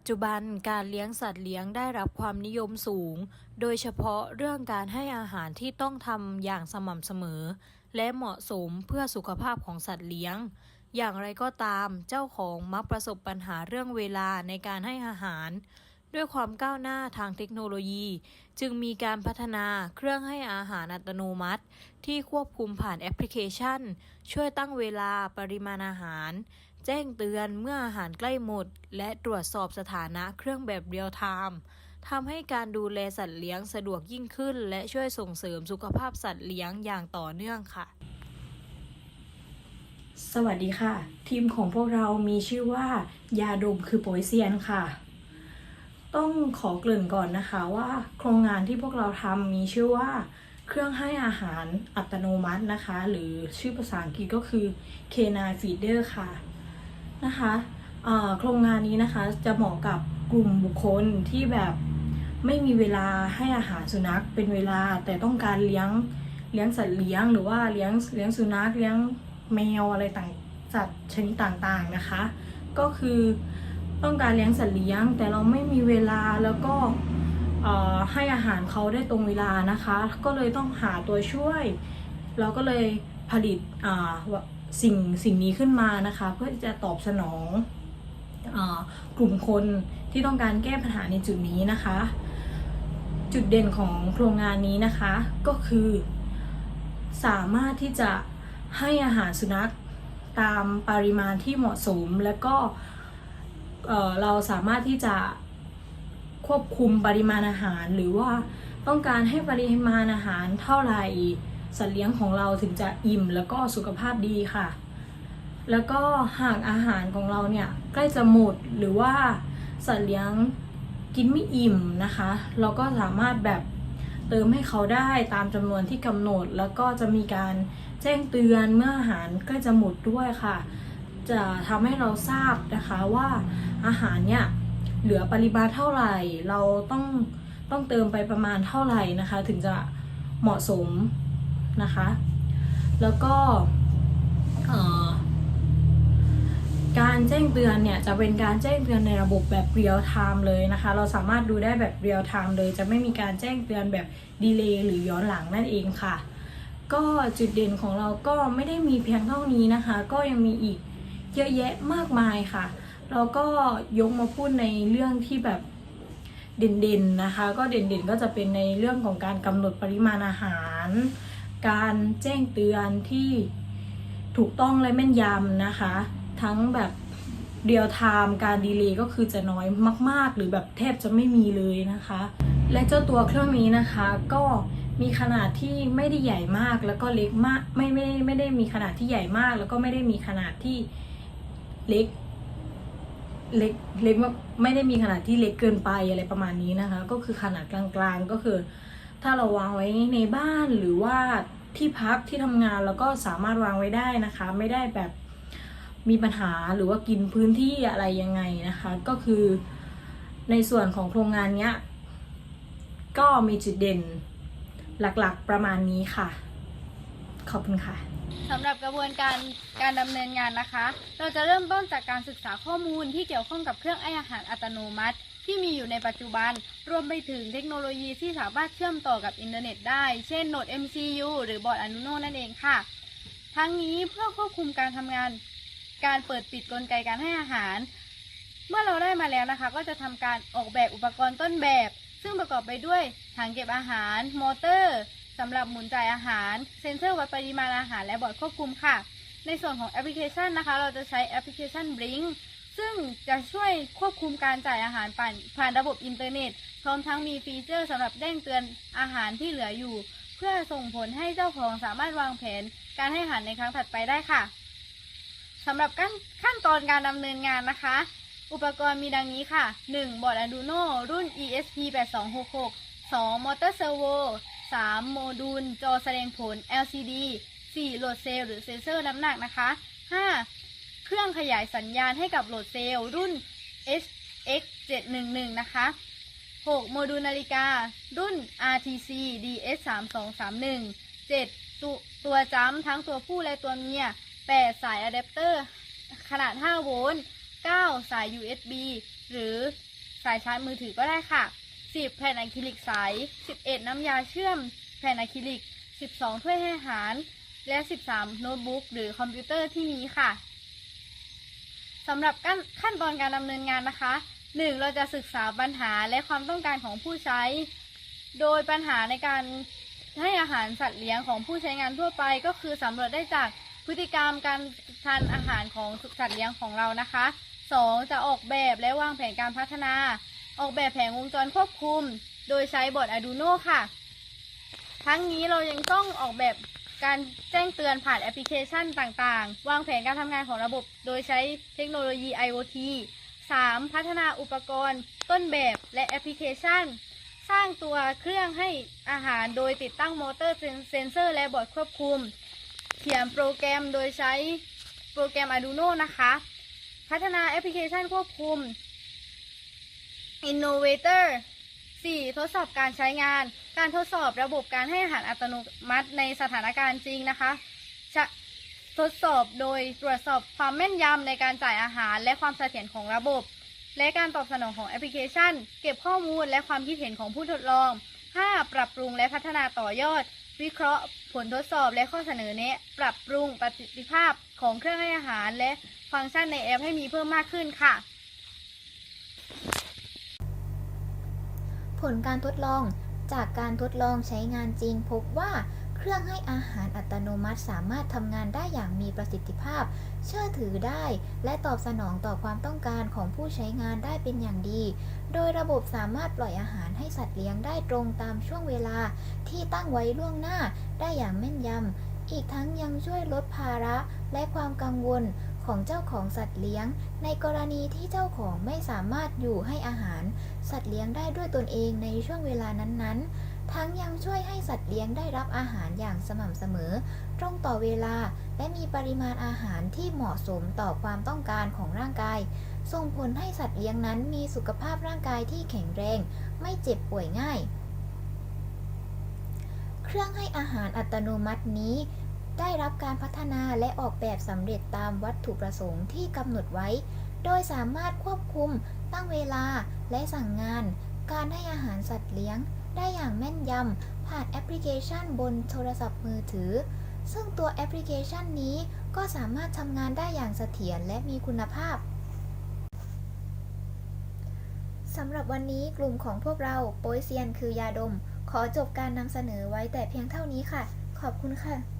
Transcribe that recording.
จจุบันการเลี้ยงสัตว์เลี้ยงได้รับความนิยมสูง โดยเฉพาะเรื่องการให้อาหารที่ต้องทำอย่างสม่ำเสมอ และเหมาะสมเพื่อสุขภาพของสัตว์เลี้ยง อย่างไรก็ตามเจ้าของมักประสบปัญหาเรื่องเวลาในการให้อาหาร ด้วยความก้าวหน้าทางเทคโนโลยี จึงมีการพัฒนาเครื่องให้อาหารอัตโนมัติ ที่ควบคุมผ่านแอปพลิเคชัน ช่วยตั้งเวลาปริมาณอาหาร แจ้งเตือนเมื่ออาหารใกล้หมด และตรวจสอบสถานะเครื่องแบบเรียลไทม์ทำให้การดูแลสัตว์เลี้ยงสะดวกยิ่งขึ้น และช่วยส่งเสริมสุขภาพสัตว์เลี้ยงอย่างต่อเนื่องค่ะ สวัสดีค่ะ ทีมของพวกเรามีชื่อว่า ยาดมคือโปยเซียนค่ะ ต้องขอเกริ่นก่อนนะคะว่า โครงงานที่พวกเราทำมีชื่อว่าเครื่องให้อาหารอัตโนมัตินะคะ หรือชื่อภาษาอังกฤษก็คือ K9 Feeder ค่ะ นะคะโครงงานนี้นะคะจะเหมาะกับกลุ่มบุคคลที่แบบไม่มีเวลาให้อาหารสุนัขเป็นเวลาแต่ต้องการเลี้ยงเลี้ยงสัตว์เลี้ยงหรือว่าเลี้ยงเลี้ยงสุนัขเลี้ยงแมวอะไรต่างสัตว์ชนิดต่างๆนะคะ ก็คือต้องการเลี้ยงสัตว์เลี้ยง แต่เราไม่มีเวลาแล้วก็ให้อาหารเขาได้ตรงเวลานะคะ ก็เลยต้องหาตัวช่วย เราก็เลยผลิต สิ่งสิ่งนี้ขึ้นมานะคะ เพื่อที่จะตอบสนองอกลุ่มคนที่ต้องการแก้ปัญหาในจุดนี้นะคะ จุดเด่นของโครงงานนี้นะคะก็คือ สามารถที่จะให้อาหารสุนัขตามปริมาณที่เหมาะสม และก็เราสามารถที่จะควบคุมปริมาณอาหารหรือว่าต้องการให้ปริมาณอาหารเท่าไหร่ สัตว์เลี้ยงของเราถึงจะอิ่มแล้วก็สุขภาพดีค่ะ แล้วก็หากอาหารของเราเนี่ยใกล้จะหมดหรือว่าสัตว์เลี้ยงกินไม่อิ่มนะคะ เราก็สามารถแบบเติมให้เขาได้ตามจำนวนที่กำหนด แล้วก็จะมีการแจ้งเตือนเมื่ออาหารใกล้จะหมดด้วยค่ะ จะทำให้เราทราบนะคะว่าอาหารเนี่ยเหลือปริมาณเท่าไหร่ เราต้องต้องเติมไปประมาณเท่าไหร่นะคะ ถึงจะเหมาะสม นะคะ แล้วก็การแจ้งเตือนเนี่ยจะเป็นการแจ้งเตือนในระบบแบบเรียลไทม์เลยนะคะ เราสามารถดูได้แบบเรียลไทม์เลย จะไม่มีการแจ้งเตือนแบบดีเลย์หรือย้อนหลังนั่นเองค่ะ ก็จุดเด่นของเราก็ไม่ได้มีเพียงเท่านี้นะคะ ก็ยังมีอีกเยอะแยะมากมายค่ะ เราก็ยกมาพูดในเรื่องที่แบบเด่นๆนะคะ ก็เด่นๆก็จะเป็นในเรื่องของการกำหนดปริมาณอาหาร การแจ้งเตือนที่ถูกต้องและแม่นยำนะคะ ทั้งแบบเรียลไทม์การดีเลย์ก็คือจะน้อยมาก ๆ หรือแบบแทบจะไม่มีเลยนะคะ และเจ้าตัวเครื่องนี้นะคะก็มีขนาดที่ไม่ได้ใหญ่มากแล้วก็เล็กมากไม่ไม่ได้ไม่ได้มีขนาดที่ใหญ่มาก แล้วก็ไม่ได้มีขนาดที่เล็กเล็กเล็กมากไม่ได้มีขนาดที่เล็กเกินไปอะไรประมาณนี้นะคะ ก็คือขนาดกลางๆก็คือ ถ้าเราวางไว้ในบ้านหรือว่าที่พักที่ทำงานเราก็สามารถวางไว้ได้นะคะ ไม่ได้แบบมีปัญหาหรือว่ากินพื้นที่อะไรยังไงนะคะ ก็คือในส่วนของโครงงานเนี้ยก็มีจุดเด่นหลักๆประมาณนี้ค่ะ ขอบคุณค่ะ สำหรับกระบวนการการดำเนินงานนะคะ เราจะเริ่มต้นจากการศึกษาข้อมูลที่เกี่ยวข้องกับเครื่องให้อาหารอัตโนมัติ ที่มีอยู่ในปัจจุบัน รวมไปถึงเทคโนโลยีที่สามารถเชื่อมต่อกับอินเทอร์เน็ตได้ เช่นโหนด MCU หรือบอร์ด Arduino นั่นเองค่ะ ทั้งนี้เพื่อควบคุมการทำงาน การเปิดปิดกลไกการให้อาหาร เมื่อเราได้มาแล้วนะคะ ก็จะทำการออกแบบอุปกรณ์ต้นแบบ ซึ่งประกอบไปด้วยถังเก็บอาหาร มอเตอร์ สำหรับหมุนจ่ายอาหาร เซ็นเซอร์วัดปริมาณอาหารและบอร์ดควบคุมค่ะ ในส่วนของแอปพลิเคชันนะคะ เราจะใช้แอปพลิเคชัน Blink ซึ่งจะช่วยควบคุมการจ่ายอาหารผ่านผ่านระบบอินเทอร์เน็ต พร้อมทั้งมีฟีเจอร์สำหรับแจ้งเตือนอาหารที่เหลืออยู่ เพื่อส่งผลให้เจ้าของสามารถวางแผน การให้อาหารในครั้งถัดไปได้ค่ะสำหรับขั้นขั้นตอนการดำเนินงานนะคะ อุปกรณ์มีดังนี้ค่ะ 1. บอร์ด Arduino รุ่น ESP 8266 2. มอเตอร์เซอร์โว 3. โมดูล จอแสดงผล LCD 4. โหลดเซลล์หรือเซนเซอร์น้ำหนักนะคะ 5. เครื่องขยายสัญญาณให้กับโหลดเซลล์รุ่น HX 711 นะคะ 6. โมดูลนาฬิกา รุ่น RTC DS 3231 7. ตตัวจัมป์ทั้งตัวผู้และตัวเมีย 8. สายอะแดปเตอร์ ขนาด 5 โวลต์ 9. สาย USB หรือสายชาร์จมือถือก็ได้ค่ะ 10. แผ่นอะคริลิกใส 11. น้ำยาเชื่อม แผ่นอะคริลิก 12 ถ้วยให้อาหาร และ 13 โน้ตบุ๊กหรือคอมพิวเตอร์ที่มีค่ะสำหรับขั้นขั้นตอนการดำเนินงานนะคะ 1. เราจะศึกษาปัญหาและความต้องการของผู้ใช้ โดยปัญหาในการให้อาหารสัตว์เลี้ยงของผู้ใช้งานทั่วไป ก็คือสำรวจได้จากพฤติกรรมการทานอาหารของสัตว์เลี้ยงของเรานะคะ 2. จะออกแบบและวางแผนการพัฒนา ออกแบบแผงวงจรควบคุม โดยใช้บอร์ด Arduino ค่ะ ทั้งนี้เรายังต้องออกแบบการแจ้งเตือนผ่านแอปพลิเคชันต่างๆ วางแผนการทำงานของระบบ โดยใช้เทคโนโลยี IoT 3. พัฒนาอุปกรณ์ ต้นแบบและแอปพลิเคชัน สร้างตัวเครื่องให้อาหารโดยติดตั้งมอเตอร์เซนเซอร์และบอร์ดควบคุม เขียนโปรแกรมโดยใช้โปรแกรม Arduino นะคะ พัฒนาแอปพลิเคชันควบคุม Innovator 4. ทดสอบการใช้งาน การทดสอบระบบการให้อาหารอัตโนมัติในสถานการณ์จริงนะคะจะทดสอบโดยตรวจสอบความแม่นยำในการจ่ายอาหารและความเสถียรของระบบ และการตอบสนองของแอปพลิเคชัน เก็บข้อมูลและความคิดเห็นของผู้ทดลอง 5. ปรับปรุงและพัฒนาต่อยอด วิเคราะห์ ผลทดสอบและข้อเสนอแนะ ปรับปรุงประสิทธิภาพของเครื่องให้อาหาร และฟังก์ชันในแอปให้มีเพิ่มมากขึ้นค่ะ ผลการทดลองจากการทดลองใช้งานจริง พบว่าเครื่องให้อาหารอัตโนมัติสามารถทำงานได้อย่างมีประสิทธิภาพ เชื่อถือได้ และตอบสนองต่อความต้องการของผู้ใช้งานได้เป็นอย่างดี โดยระบบสามารถปล่อยอาหารให้สัตว์เลี้ยงได้ตรงตามช่วงเวลาที่ตั้งไว้ล่วงหน้าได้อย่างแม่นยำอีกทั้งยังช่วยลดภาระและความกังวล ของเจ้าของสัตว์เลี้ยง ในกรณีที่เจ้าของไม่สามารถอยู่ให้อาหาร สัตว์เลี้ยงได้ด้วยตนเองในช่วงเวลานั้นๆ ทั้งยังช่วยให้สัตว์เลี้ยงได้รับอาหารอย่างสม่ำเสมอ ตรงต่อเวลาและมีปริมาณอาหารที่เหมาะสมต่อความต้องการของร่างกาย ส่งผลให้สัตว์เลี้ยงนั้นมีสุขภาพร่างกายที่แข็งแรง ไม่เจ็บป่วยง่าย เครื่องให้อาหารอัตโนมัตินี้ ได้รับการพัฒนาและออกแบบสำเร็จตามวัตถุประสงค์ที่กำหนดไว้ โดยสามารถควบคุม ตั้งเวลา และสั่งงาน การให้อาหารสัตว์เลี้ยง ได้อย่างแม่นยำ ผ่านแอปพลิเคชันบนโทรศัพท์มือถือ ซึ่งตัวแอปพลิเคชันนี้ก็สามารถทำงานได้อย่างเสถียรและมีคุณภาพสำหรับวันนี้กลุ่มของพวกเราโปยเซียนคือยาดม ขอจบการนำเสนอไว้แต่เพียงเท่านี้ค่ะ ขอบคุณค่ะ